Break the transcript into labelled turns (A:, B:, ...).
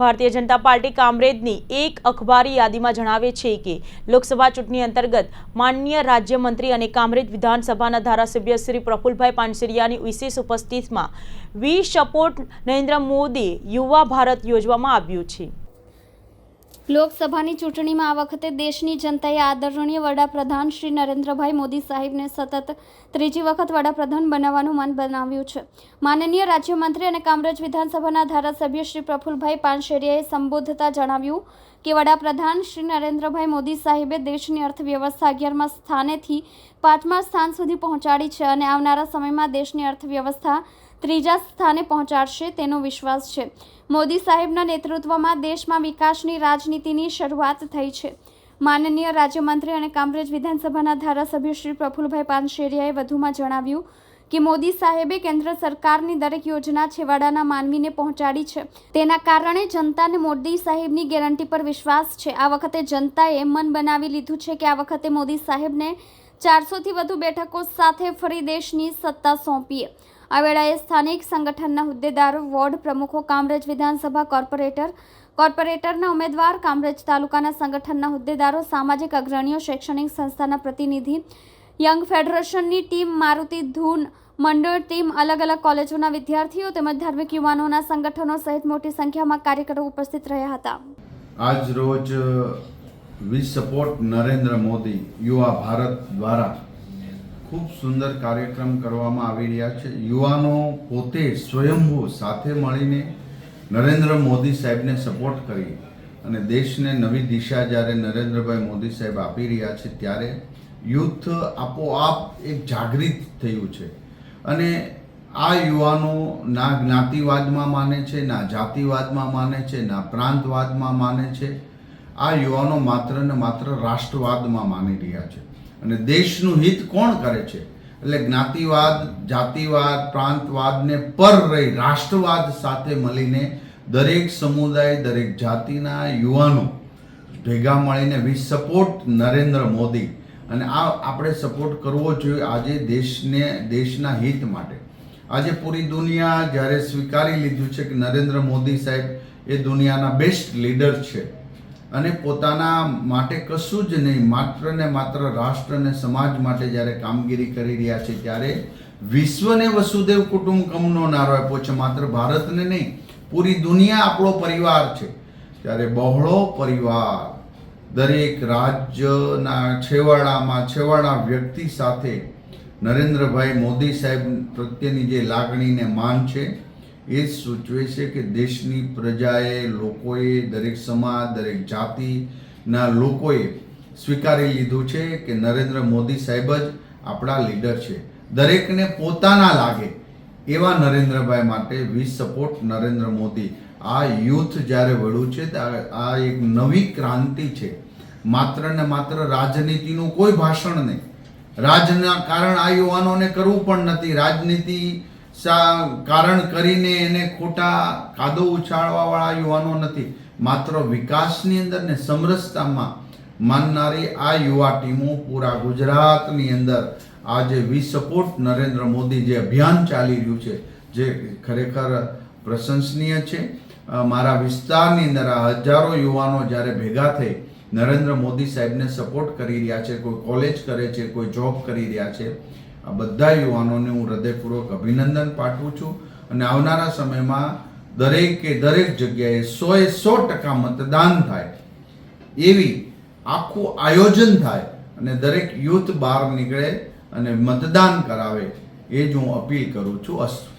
A: Bharatiya Janata party કામરેજની એક અખબારી યાદીમાં જણાવે છે કે લોકસભા ચૂંટણી અંતર્ગત માનનીય રાજ્યમંત્રી અને કામરેજ વિધાનસભાના ધારાસભ્ય શ્રી પ્રફુલભાઈ પાનસરિયાની વિશેષ ઉપસ્થિતિમાં વી સપોર્ટ નરેન્દ્ર મોદી યુવા ભારત યોજવામાં આવ્યું છે.
B: લોકસભાની ચૂંટણીમાં આ વખતે દેશની જનતાએ આદરણીય વડાપ્રધાન શ્રી નરેન્દ્રભાઈ મોદી સાહેબને સતત ત્રીજી વખત વડાપ્રધાન બનાવવાનું મન બનાવ્યું છે. માનનીય રાજ્યમંત્રી અને કામરેજ વિધાનસભાના ધારાસભ્ય શ્રી પ્રફુલભાઈ પાનશેરિયાએ સંબોધતા જણાવ્યું કે વડાપ્રધાન શ્રી નરેન્દ્રભાઈ મોદી સાહેબે દેશની અર્થવ્યવસ્થા અગિયારમાં સ્થાનેથી પાંચમા સ્થાન સુધી પહોંચાડી છે અને આવનારા સમયમાં દેશની અર્થવ્યવસ્થા ત્રીજા સ્થાને પહોંચાડશે તેનો વિશ્વાસ છે. મોદી સાહેબના નેતૃત્વમાં દેશમાં વિકાસની રાજનીતિની શરૂઆત થઈ છે. માનનીય રાજ્યમંત્રી અને કામરેજ વિધાનસભાના ધારાસભ્ય શ્રી પ્રફુલભાઈ પાનશેરિયાએ વધુમાં જણાવ્યું કે મોદી સાહેબે કેન્દ્ર સરકારની દરેક યોજના છેવાડાના માનવીને પહોંચાડી છે. તેના કારણે જનતાને મોદી સાહેબની ગેરંટી પર વિશ્વાસ છે. આ વખતે જનતાએ મન બનાવી લીધું છે કે આ વખતે મોદી સાહેબને ચારસોથી વધુ બેઠકો સાથે ફરી દેશની સત્તા સોંપીએ. આ વેળાએ સ્થાનિક સંગઠનના હોદ્દેદારો, વોર્ડ પ્રમુખો, કામરેજ વિધાનસભા કોર્પોરેટર, કોર્પોરેટરના ઉમેદવાર, કામરેજ તાલુકાના સંગઠનના હોદ્દેદારો, સામાજિક અગ્રણીઓ, શૈક્ષણિક સંસ્થાના પ્રતિનિધિ, યંગ ફેડરેશનની ટીમ, મારુતિ ધૂન મંડળ ટીમ અલગ અલગ કોલેજોના વિદ્યાર્થીઓ તેમજ ધાર્મિક યુવાનોના સંગઠનો સહિત મોટી સંખ્યામાં કાર્યકરો ઉપસ્થિત રહ્યા હતા.
C: આજ રોજ વી સપોર્ટ નરેન્દ્ર મોદી યુવા ભારત દ્વારા ખૂબ સુંદર કાર્યક્રમ કરવામાં આવી રહ્યા છે. યુવાનો પોતે સ્વયંભૂ સાથે મળીને નરેન્દ્ર મોદી સાહેબને સપોર્ટ કરી અને દેશને નવી દિશા જ્યારે નરેન્દ્રભાઈ મોદી સાહેબ આપી રહ્યા છે ત્યારે યુથ આપોઆપ એક જાગૃત થયું છે. અને આ યુવાનો ના જ્ઞાતિવાદમાં માને છે, ના જાતિવાદમાં માને છે, ના પ્રાંતવાદમાં માને છે. આ યુવાનો માત્ર ને માત્ર રાષ્ટ્રવાદમાં માની રહ્યા છે. અને દેશનું હિત કોણ કરે છે? એટલે જ્ઞાતિવાદ, જાતિવાદ, પ્રાંતવાદને પર રહી રાષ્ટ્રવાદ સાથે મળીને દરેક સમુદાય, દરેક જાતિના યુવાનો ભેગા મળીને વી સપોર્ટ નરેન્દ્ર મોદી. અને આ આપણે સપોર્ટ કરવો જોઈએ આજે દેશને, દેશના હિત માટે. આજે પૂરી દુનિયા જ્યારે સ્વીકારી લીધું છે કે નરેન્દ્ર મોદી સાહેબ એ દુનિયાના બેસ્ટ લીડર છે. અને પોતાના માટે કશું જ નહીં, માત્ર ને માત્ર રાષ્ટ્ર અને સમાજ માટે જ્યારે કામગીરી કરી રહ્યા છે, ત્યારે વિશ્વને વસુદેવ કુટુંબકમનો નારો આપ્યો છે. માત્ર ભારતને નહીં, પૂરી દુનિયા આપણો પરિવાર છે. ત્યારે બહોળો પરિવાર દરેક રાજ્યના છેવાડામાં છેવાડા વ્યક્તિ સાથે નરેન્દ્રભાઈ મોદી સાહેબ પ્રત્યેની જે લાગણીને માન છે એ સૂચવે છે કે દેશની પ્રજાએ લોકોએ દરેક સમાજ, દરેક જાતિના લોકોએ સ્વીકારી લીધું છે કે નરેન્દ્ર મોદી સાહેબ જ આપણા લીડર છે. દરેકને પોતાના લાગે એવા નરેન્દ્રભાઈ માટે વી સપોર્ટ નરેન્દ્ર મોદી. આ યુથ જ્યારે વળ્યું છે આ એક નવી ક્રાંતિ છે. માત્ર ને માત્ર રાજનીતિનું કોઈ ભાષણ નહીં. રાજના કારણ આ યુવાનોને કરવું પણ નથી. રાજનીતિ કારણ કરીને એને ખોટા કાદો ઉછાળવાવાળા યુવાનો નથી. માત્ર વિકાસની અંદર ને સમરસતામાં માનનારી આ યુવા ટીમો પૂરા ગુજરાતની અંદર આજે વી સપોર્ટ નરેન્દ્ર મોદી જે અભિયાન ચાલી રહ્યું છે, જે ખરેખર પ્રશંસનીય છે. મારા વિસ્તારની અંદર આ હજારો યુવાનો જ્યારે ભેગા થઈ નરેન્દ્ર મોદી સાહેબને સપોર્ટ કરી રહ્યા છે, કોઈ કોલેજ કરે છે, કોઈ જોબ કરી રહ્યા છે આ બધા યુવાનોને હું હૃદયપૂર્વક અભિનંદન પાઠવું છું અને આવનારા સમયમાં દરેકે દરેક જગ્યાએ સોએ સો ટકા મતદાન થાય એવી આખું આયોજન થાય અને દરેક યુથ બહાર નીકળે અને મતદાન કરાવે એ જ હું અપીલ કરું છું. અસ્તુ